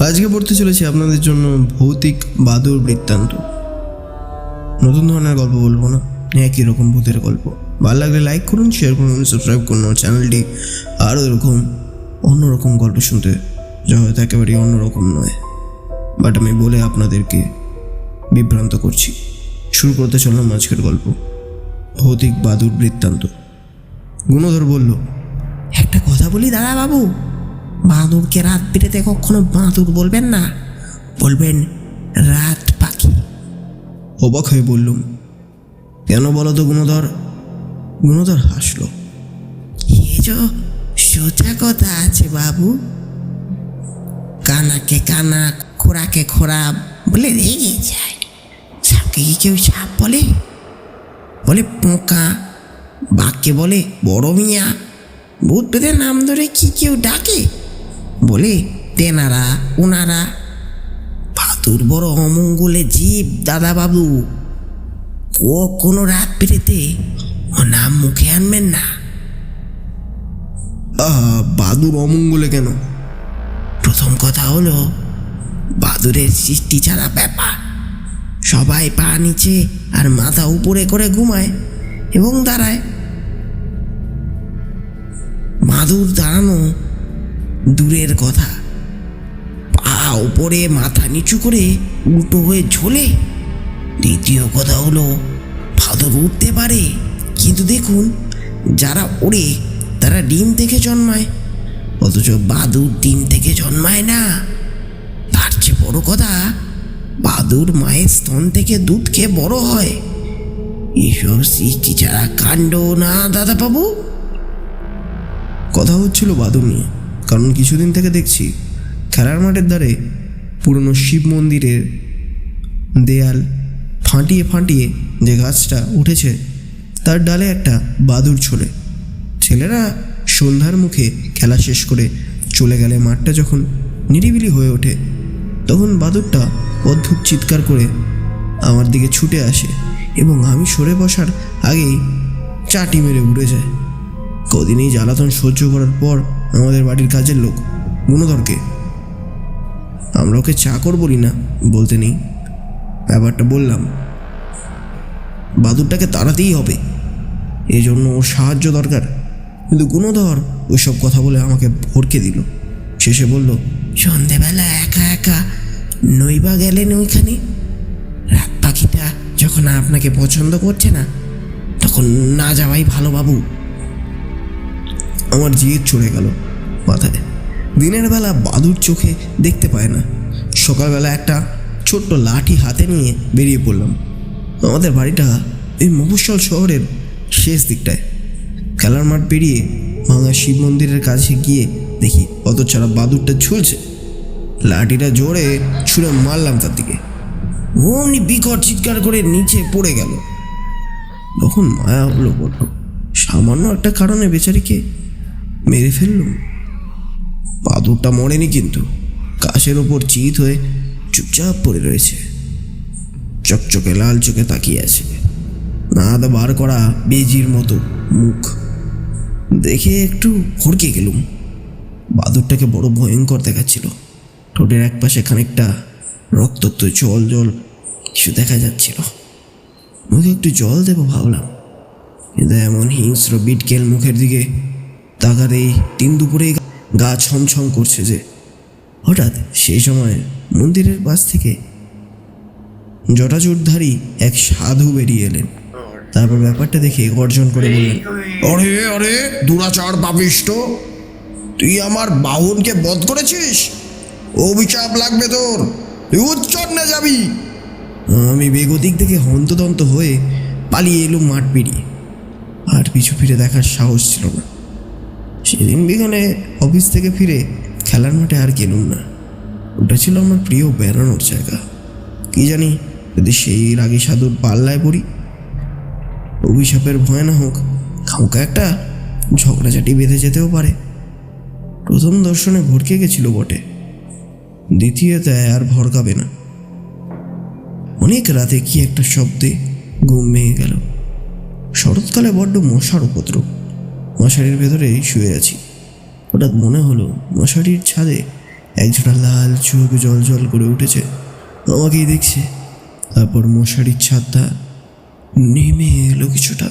আজকে পড়তে চলেছি আপনাদের জন্য ভৌতিক বাদুর বৃত্তান্ত। নতুন ধরনের গল্প বলব না, একই রকম ভূতের গল্প। ভালো লাগলে লাইক করুন শেয়ার করুন সাবস্ক্রাইব করুন। চ্যানেলটি আরও এরকম অন্যরকম গল্প শুনতে যা হয়তো একেবারেই অন্যরকম নয়। বাট আমি বলে আপনাদেরকে বিভ্রান্ত করছি। শুরু করতে চললাম আজকের গল্প, ভৌতিক বাদুর বৃত্তান্ত। গুণধর বলল কথা বলি দাদা বাবু বাঁদুরকে রাত বিরেতে কখনো বাঁদুর বলবেন না? বলবেন রাত পাখি। অবাক হয়ে বললুম কেন বলো তো গুণধর? গুণধর হাসলো। সোজা কথা আছে বাবু। কানাকে কানা খোরাকে খোরা বলে রেগে যায়। সাপকে কি কেউ সাপ বলে? বলে পোকা। বাঘকে বলে বড় মিয়া। ভূত পেদের নাম ধরে কি কেউ ডাকে? বলে তেনারা ওনারা ভাতুর বড় অমঙ্গলে জীব দাদা বাবু ও কোনো রাত পেরেতে ও নাম মুখে আনবেন না। আহা বাদুর অমঙ্গলে কেন? প্রথম কথা হলো বাদুরের সৃষ্টি ছাড়া ব্যাপার। সবাই পা নিচে আর মাথা উপরে করে ঘুমায় এবং দাঁড়ায়। মাদুর দাঁড়ানো দূরের কথা। পা উপরে মাথা নিচু করে উল্টো হয়ে ঝোলে। দ্বিতীয় কথা হলো, ফাদর উঠতে পারে, কিন্তু দেখুন, যারা ওড়ে, তারা ডিম থেকে জন্মায়। অথচ বাদুর ডিম থেকে জন্মায় না। তার চেয়ে বড় কথা, বাদুর মায়ের স্তন থেকে দুধ খেয়ে বড় হয়। এসব সৃষ্টি ছাড়া কাণ্ড না দাদা বাবু কথা হচ্ছিল বাদুর নিয়ে। কারণ কিছুদিন থেকে দেখছি খেলার মাঠের ধারে পুরনো শিব মন্দিরের দেয়াল ফাটিয়ে ফাটিয়ে যে গাছটা উঠেছে, তার ডালে একটা বাদুর ছোলে। ছেলেরা সন্ধ্যার মুখে খেলা শেষ করে চলে গেলে মাঠটা যখন নিরিবিলি হয়ে ওঠে, তখন বাদুরটা অদ্ভুত চিৎকার করে আমার দিকে ছুটে আসে এবং আমি সরে বসার আগেই চাটি মেরে উড়ে যায়। কদিন এই জ্বালাতন সহ্য করার পর আমাদের বাড়ির কাজের লোক গুণধরকে আমরা ওকে চাকর বলি না বলতে নেই। ব্যাপারটা বললাম, বাদুরটাকে তাড়াতেই হবে। এই জন্য ওর সাহায্য দরকার। কিন্তু গুণধর ওইসব কথা বলে আমাকে ভরকে দিল। শেষে বলল, সন্ধেবেলা একা একা নইবা গেলেন ওইখানে? রাত পাখিটা যখন আপনাকে পছন্দ করছে না, তখন না যাওয়াই ভালো বাবু। আমার জিয়ে চড়ে গেল মাথায়। দিনের বেলা বাদুর চোখে দেখতে পায় না। সকালবেলা একটা ছোট্ট লাঠি হাতে নিয়ে বেরিয়ে পড়লাম। আমাদের বাড়িটা এই মফস্বল শহরের শেষ দিকটায়। খেলার মাঠ পেরিয়ে ভাঙা শিব মন্দিরের কাছে গিয়ে দেখি অত ছাড়া বাদুরটা ঝুলছে। লাঠিটা জোরে ছুঁড়ে মারলাম তার দিকে। অমনি বিকট চিৎকার করে নিচে পড়ে গেল। তখন মায়া হলো বড্ড। সামান্য একটা কারণে বেচারিকে মেরে ফেললুম। বাদুরটা মরেনি কিন্তু। কাশের ওপর চিত হয়ে চুপচাপ পড়ে রয়েছে। চকচকে লাল চোখে তাকিয়ে আছে। নাদ বার করা বেজির মতো মুখ। দেখে একটু হড়কে গেলুম। বাদুরটাকে বড় ভয়ঙ্কর দেখাচ্ছিল। ঠোঁটের এক পাশে খানিকটা রক্তাক্ত জল জল কিছু দেখা যাচ্ছিল। মুখে একটু জল দেবো ভাবলাম। কিন্তু এমন হিংস্র বিটকেল মুখের দিকে তাকাতেই তিন দুপুরে গা ছমছম করছে যে। হঠাৎ সেই সময় মন্দিরের পাশ থেকে জটাজুটধারী এক সাধু বেরিয়ে এলেন। তারপর ব্যাপারটা দেখে গর্জন করে বললেন, আরে আরে, দুরাচার পাপিষ্ট তুই আমার বাহনকে বধ করেছিস? অভিশাপ লাগবে তোর, তুই উচ্চন্নে যাবি। আমি বেগতিক থেকে হন্তদন্ত হয়ে পালিয়ে এলুম মাঠ পেরিয়ে আর পিছু ফিরে দেখার সাহস ছিল না। সেদিন বিকালে অফিস থেকে ফিরে খেলার মাঠে আর গেলুম না। ওটা ছিল আমার প্রিয় বেড়ানোর জায়গা। কি জানি যদি সেই রাগী সাধুর পাল্লায় পড়ি। অভিশাপের ভয় না হোক খামকা একটা ঝগড়াঝাটি বেঁধে যেতেও পারে। প্রথম দর্শনে ভরকে গেছিল বটে। দ্বিতীয়তে আর ভরকাবে না। অনেক রাতে কি একটা শব্দে ঘুম ভেঙে গেল। শরৎকালে বড্ড মশার উপদ্রব। মশারির ভেতরে শুয়ে আছি। হঠাৎ মনে হলো মশারির ছাদে একজোড়া লাল চোখ জল জল করে উঠেছে। আমাকেই দেখছে। তারপর মশারির ছাদটা নেমে এলো কিছুটা।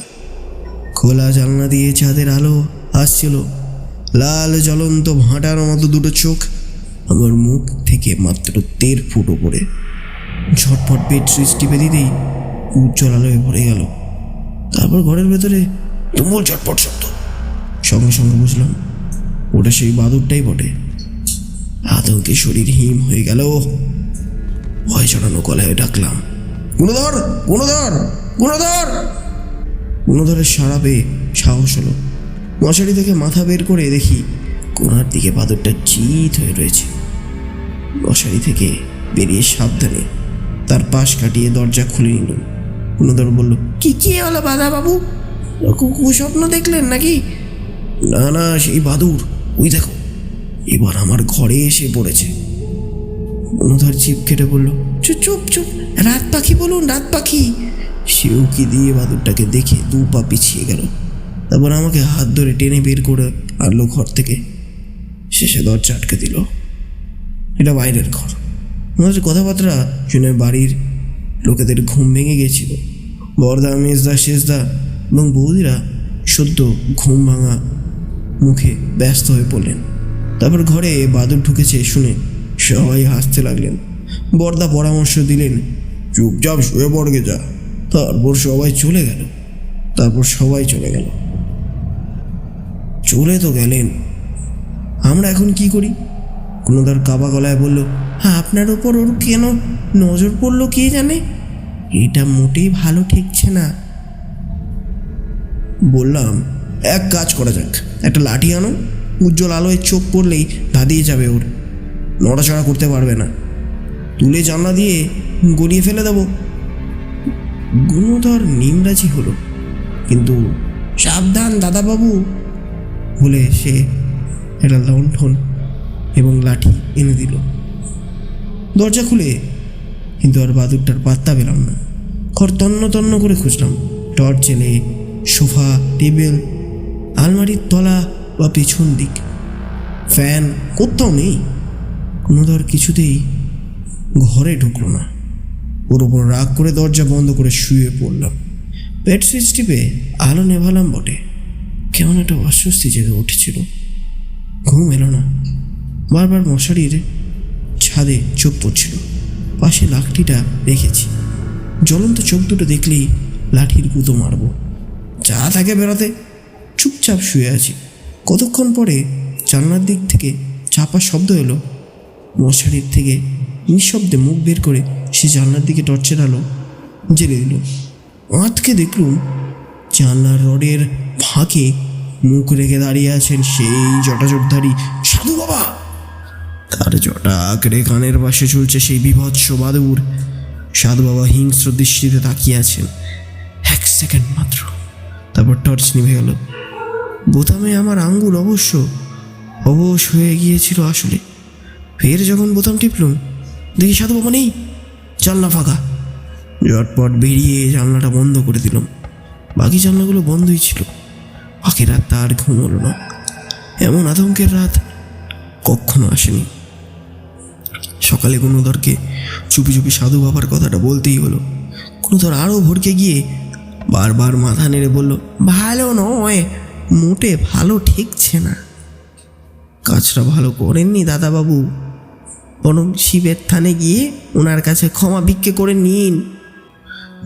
খোলা জানলা দিয়ে চাঁদের আলো আসছিল। লাল জ্বলন্ত ভাঁটার মতো দুটো চোখ। আমার মুখ থেকে মাত্র দেড় ফুট ওপরে ঝটপট বেড সুইচ টিপে দিতেই উজ্জ্বল আলোয় ভরে গেল। তারপর ঘরের ভেতরে তুমুল ঝটপট শব্দ। সঙ্গে সঙ্গে বুঝলাম, ওটা সেই বাদুরটাই বটে। আতঙ্কে শরীর হিম হয়ে গেল। ভয় চড়ানো গলায় ডাকলাম, গুণধর গুণধর গুণধর! গুণধরের সারা পেয়ে সাহস হলো। মশারি থেকে মাথা বের করে দেখি কোনার দিকে বাদরটা চিত হয়ে রয়েছে। মশারি থেকে বেরিয়ে সাবধানে তার পাশ কাটিয়ে দরজা খুলে নিল গুণধর বলল, কি কি হলো বাধা বাবু? স্বপ্ন দেখলেন নাকি? না না সেই বাদুর ওই দেখো, এবার আমার ঘরে এসে পড়েছে। অনুধর জিপ কেটে বলল, চুপ চুপ চুপ, রাত পাখি বলুন, রাত পাখি। সেও কি দিয়ে বাদুরটাকে দেখে দু পা পিছিয়ে গেল। তারপর আমাকে হাত ধরে টেনে বের করে আনলো ঘর থেকে। শেষে দরজা আটকে দিল। এটা বাইরের ঘর। আমাদের কথাবার্তা শুনে বাড়ির লোকেদের ঘুম ভেঙে গেছিল বরদা, মেজদা, শেষদা এবং বৌদিরা সদ্য ঘুম ভাঙা মুখে ব্যস্ত হয়ে পড়লেন। তারপর ঘরে বাদুর ঢুকেছে শুনে সবাই হাসতে লাগলেন। বরদা পরামর্শ দিলেন, চুপচাপ শুয়ে পড়গে যা। তারপর সবাই চলে গেল। তারপর সবাই চলে গেল। চলে তো গেলেন। আমরা এখন কি করি? কোনোদার কাবা গলায় বলল হ্যাঁ আপনার ওপর ওর কেন নজর পড়ল কে জানে? এটা মোটেই ভালো ঠেকছে না। বললাম এক কাজ করা যাক। একটা লাঠি আনো, উজ্জ্বল আলোয় চোখ পড়লেই ধাঁধিয়ে যাবে ওর। নড়াচড়া করতে পারবে না। তুলে জানলা দিয়ে গড়িয়ে ফেলে দেবো। গুণধর নিমরাজি হলো। কিন্তু সাবধান দাদাবাবু বলে সে একটা লণ্ঠন এবং লাঠি এনে দিল। দরজা খুলে কিন্তু আর বাদুরটার পাত্তা পেলাম না। ঘর তন্ন তন্ন করে খুঁজলাম। টর্চ জেলে সোফা, টেবিল আলমারির তলা বা পেছন দিক। ফ্যান কোথাও নেই। কোনো ধর কিছুতেই ঘরে ঢুকলো না। ওর ওপর রাগ করে দরজা বন্ধ করে শুয়ে পড়লাম। বেড সুইচ টিপে আলো নেভালাম বটে। কেমন একটা অস্বস্তি জেগে উঠেছিল। ঘুম এলো না। বারবার মশারির ছাদে চোখ পড়ছিল। পাশে লাঠিটা রেখেছি। জ্বলন্ত চোখ দুটো দেখলেই লাঠির গুঁতো মারব। যা থাকে বেরোতে চুপচাপ শুয়ে আছি। কতক্ষণ পরে জানলার দিক থেকে চাপা শব্দ এলো। মশারির থেকে নিঃশব্দে মুখ বের করে সে জানলার দিকে টর্চের আলো জেলে দিল। আঁতকে দেখলুম জানলার রডের ফাঁকে মুখ রেখে দাঁড়িয়ে আছেন সেই জটাজটধারী সাধু বাবা। তার জটা আঁকড়ে কানের পাশে চলছে সেই বিভৎস বাদুর। সাধু বাবা হিংস্র দৃষ্টিতে তাকিয়ে আছেন। এক সেকেন্ড মাত্র। তারপর টর্চ নিভে গেল। বোতামে আমার আঙ্গুল অবশ্য অবশ হয়ে গিয়েছিল আসলে। ফের যখন বোতাম টিপলুম, দেখি সাধু বাবা নেই, জানলা ফাঁকা। ঝটপট বেরিয়ে জানলাটা বন্ধ করে দিলাম। বাকি জানলাগুলো বন্ধই ছিল। বাকি রাত তার ঘুম হলো না। এমন আতঙ্কের রাত কখনো আসেনি। সকালে কোনো গুণধরকে চুপি চুপি সাধু বাবার কথাটা বলতেই হলো। গুণধর আরও ভরকে গিয়ে বারবার মাথা নেড়ে বলল, ভালো নয় মোটে ভালো ঠেকছে না। কাজটা ভালো করেননি দাদাবাবু। বরং শিবের থানে গিয়ে ওনার কাছে ক্ষমা ভিক্ষে করে নিন।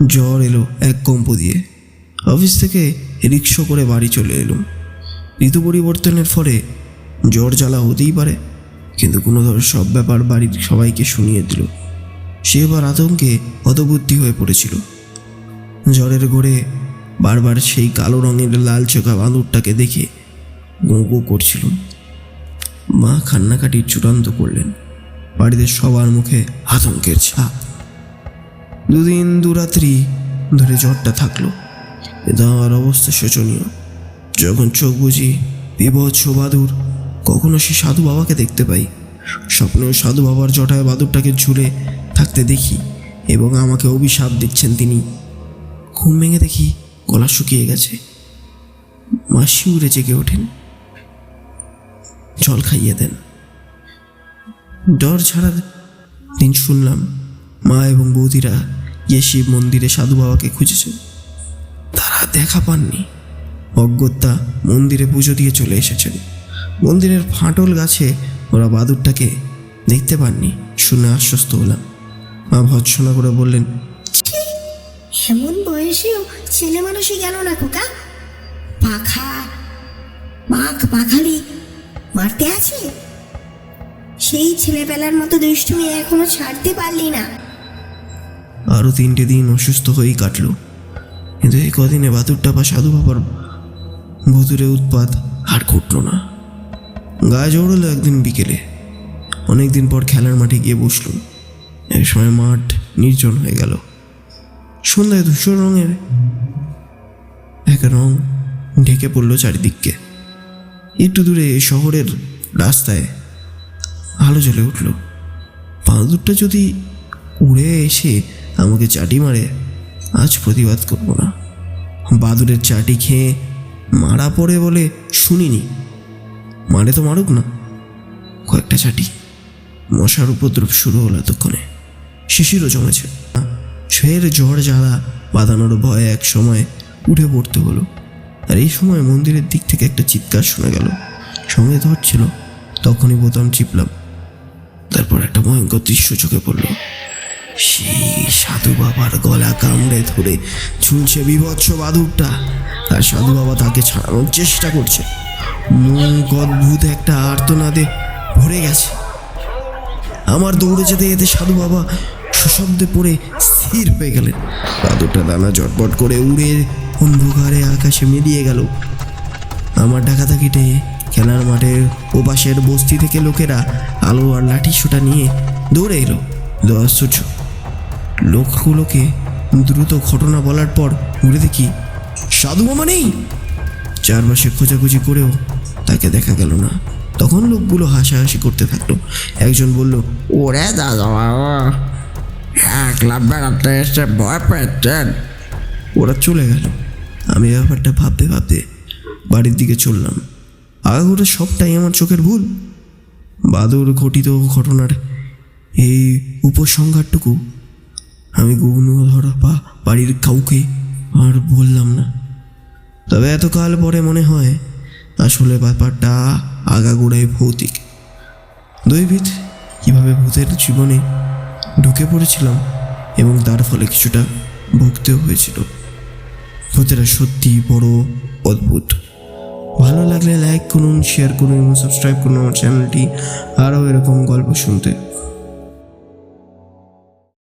জ্বর এলো এক কম্প দিয়ে। অফিস থেকে রিক্সা করে বাড়ি চলে এলুম। ঋতু পরিবর্তনের ফলে জ্বর জ্বালা হতেই পারে, কিন্তু কোনো ধর সব ব্যাপার বাড়ির সবাইকে শুনিয়ে দিল। সে এবার আতঙ্কে হতবুদ্ধি হয়ে পড়েছিল। জ্বরের ঘোরে বারবার সেই কালো রঙের লাল চোখা বাঁদুরটাকে দেখে গো গো করছিল। মা কান্নাকাটি চূড়ান্ত করলেন। বাড়িতে সবার মুখে আতঙ্কের ছাপ। দুদিন দুরাত্রি ধরে জ্বরটা থাকল। কিন্তু আমার অবস্থা শোচনীয়। যখন চোখ বুঝি বিভৎস বাদুর, কখনো সে সাধু বাবাকে দেখতে পাই। স্বপ্নেও সাধু বাবার জটায় বাদুরটাকে ঝুলে থাকতে দেখি এবং আমাকে অভিশাপ দিচ্ছেন তিনি। ঘুম ভেঙে দেখি গলা শুকিয়ে গেছে। মাসি উড়ে জেগে ওঠেন। জল খাইয়ে দেন। ডর ছাড়ার দিন শুনলাম, মা এবং বৌদিরা গিয়ে শিব মন্দিরে সাধু বাবাকে খুঁজেছে তারা দেখা পাননি। অজ্ঞতা মন্দিরে পুজো দিয়ে চলে এসেছেন। মন্দিরের ফাটল গাছে ওরা বাদুরটাকে দেখতে পাননি, শুনে আশ্বস্ত হলাম। মা ভৎসনা করে বললেন এমন বয়সেও ছেলে মানুষই গেল না খোকা। পাখা পাখ পাখালি মারতে আছে? সেই ছেলেবেলার মতো দুষ্টুমি এখনও ছাড়তে পারলি না। আরও তিনটে দিন অসুস্থ হয়েই কাটলো। কিন্তু এই কদিনে বাতুরটা বা সাধু বাবার ভুতুরে উৎপাত আর ঘটল না। গায়ে জড়লো একদিন বিকেলে। অনেকদিন পর খেলার মাঠে গিয়ে বসলুম এক সময় মাঠ নির্জন হয়ে গেল। সন্ধ্যায় ধূসর রঙের। এক রং ঢেকে পড়ল চারিদিককে। একটু দূরে শহরের রাস্তায় আলো জ্বলে উঠল। বাঁদুরটা যদি উড়ে এসে আমাকে চাটি মারে, আজ প্রতিবাদ করব না। বাদুরের চাটি খেয়ে মারা পড়ে বলে শুনিনি। মারে তো মারুক না। কয়েকটা চাটি মশার উপদ্রব শুরু হলো এতক্ষণে। শিশিরও জমেছে। ফের ঝড় জ্বালা বাঁধানোর ভয়ে এক সময় উঠে পড়তে হলো। আর এই সময় মন্দিরের দিক থেকে একটা চিৎকার শোনা গেল। সঙ্গে ধরছিল তখনই বোতাম চিপলাম। তারপর একটা ভয়ঙ্কর দৃশ্য চোখে পড়ল। সেই সাধু বাবার গলা কামড়ে ধরে ঝুলছে বিভৎস বাদুরটা। আর সাধু বাবা তাকে ছাড়ানোর চেষ্টা করছে। মুখ অদ্ভুত একটা আর্তনাদে ভরে গেছে। আমার দৌড়ে যেতে যেতে সাধু বাবা সশব্দে পড়ে স্থির হয়ে গেলেন। বাদুরটা দানা জটপট করে উড়ে অন্ধকারে আকাশে মিলিয়ে গেল। আমার ডাকা তাকিটে খেলার মাঠের ওপাশের বস্তি থেকে লোকেরা আলো আর লাঠি সোটা নিয়ে দৌড়ে এলো। আশ্চর্য। লোকগুলোকে দ্রুত ঘটনা বলার পর ঘুরে দেখি সাধু মামা নেই। চারপাশে খোঁজাখুঁজি করেও তাকে দেখা গেল না। তখন লোকগুলো হাসাহাসি করতে থাকল। একজন বলল, ওরে দাদা বাবা একলা বেড়াতে এসে ভয় পেয়েছেন। ওরা চলে গেল। আমি ব্যাপারটা ভাবতে ভাবতে বাড়ির দিকে চললাম। আগাগোড়া সবটাই আমার চোখের ভুল। বাদুর ঘটিত ঘটনার এই উপসংহারটুকু আমি গৌনধর বা বাড়ির কাউকে আর বললাম না। তবে এতকাল পরে মনে হয় আসলে ব্যাপারটা আগাগোড়াই ভৌতিক। দৈবিত কীভাবে ভূতের জীবনে ঢুকে পড়েছিলাম এবং তার ফলে কিছুটা ভুগতেও হয়েছিল। ভূতেরা সত্যি বড় অদ্ভুত। ভালো লাগলে লাইক করুন শেয়ার করুন এবং সাবস্ক্রাইব করুন আমার চ্যানেলটি আরও এরকম গল্প শুনতে।